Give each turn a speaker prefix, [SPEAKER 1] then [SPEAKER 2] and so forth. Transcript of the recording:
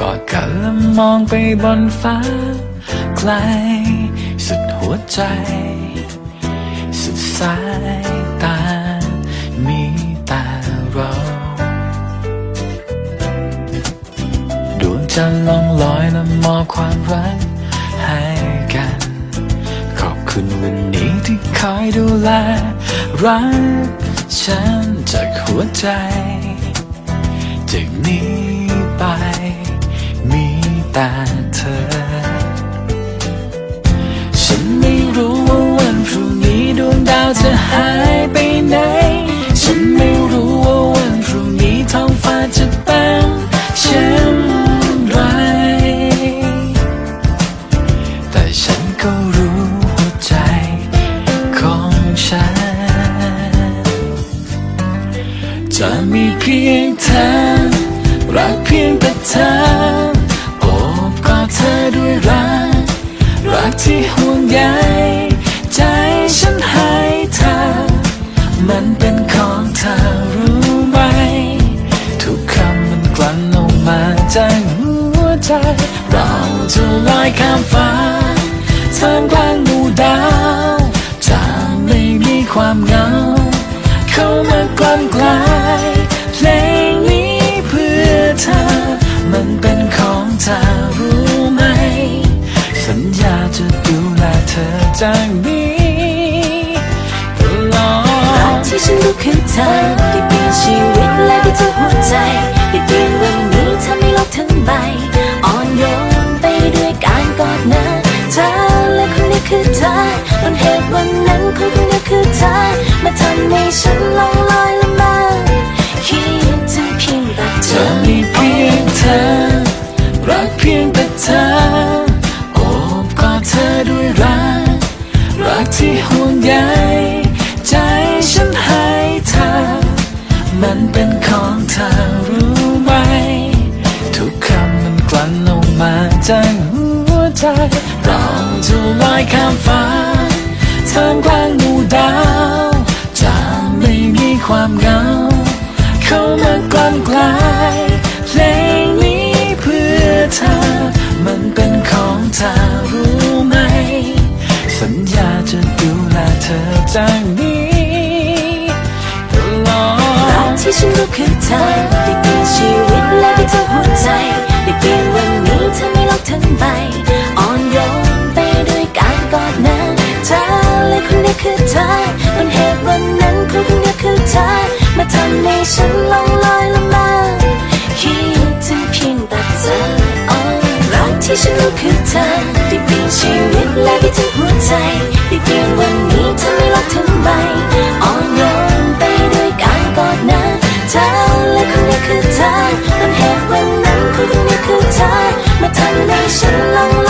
[SPEAKER 1] กอดกันและมองไปบนฟ้า ไกล สุดหัวใจ สุดสายตา มีแต่เราดวงจันทร์ล่องลอยและมอบความรักให้กัน ขอบคุณวันนี้ที่คอยดูแลรักฉันจากหัวใจ แต่เธอ ฉันไม่รู้ว่าวันพรุ่งนี้ดวงดาวจะหายไปไหน ฉันไม่รู้ว่าวันพรุ่งนี้ท้องฟ้าจะเป็นเช่นไร แต่ฉันก็รู้หัวใจของฉัน จะมีเพียงเธอรักเพียงแต่เธอ จากหัวใจ เราจะลอยข้ามฟ้าท่ามกลางหมู่ดาวจะไม่มีความเหงา เข้ามากลั่นกลายเพลงนี้เพื่อเธอ มันเป็นของเธอรู้ไหม สัญญาจะดูแลเธอจากนี้ตลอด
[SPEAKER 2] ที่ฉันรู้คือเธอ วันคนคนนี้คือเธอมาทำให้ฉันลองลอยละมอคิดถึงเพียงแต่เธอ
[SPEAKER 1] มีเพียงเธอ รักเพียงแต่เธอโอบกอดเธอด้วยรัก รักที่ห่วงใยใจฉันให้เธอ มันเป็นของเธอรู้ไหม ทุกคำมันกลั่นออกมาจากหัวใจเราจะลอยข้ามฟ้า ท่ามกลางหมู่ดาว จะไม่มีความเหงา เข้ามากลั่นกลายเพลงนี้เพื่อเธอ มันเป็นของเธอรู้ไหม สัญญาจะดูแลเธอจากนี้ตลอ
[SPEAKER 2] รัก
[SPEAKER 1] ด
[SPEAKER 2] ที่ฉันรู้คือเธอได้เปลี่ยนชีวิตและ คนนี้คือเธอต้นเหตุวันนั้นคนคนนี้คือเธอ มาทำให้ฉันลองลอยละมอคิดถึงเพียงแต่เธอรักที่ฉันรู้คือเธอได้เปลี่ยนชีวิตและได้เจอหัวใจได้เปลี่ยนวันนี้ทำให้โลกทั้งใบอ่อนโยนไปด้วยการกอดนะเธอและคนนี้คือเธอต้นเหตุวันนั้นคนคนนี้คือเธอ มาทำให้ฉันลองล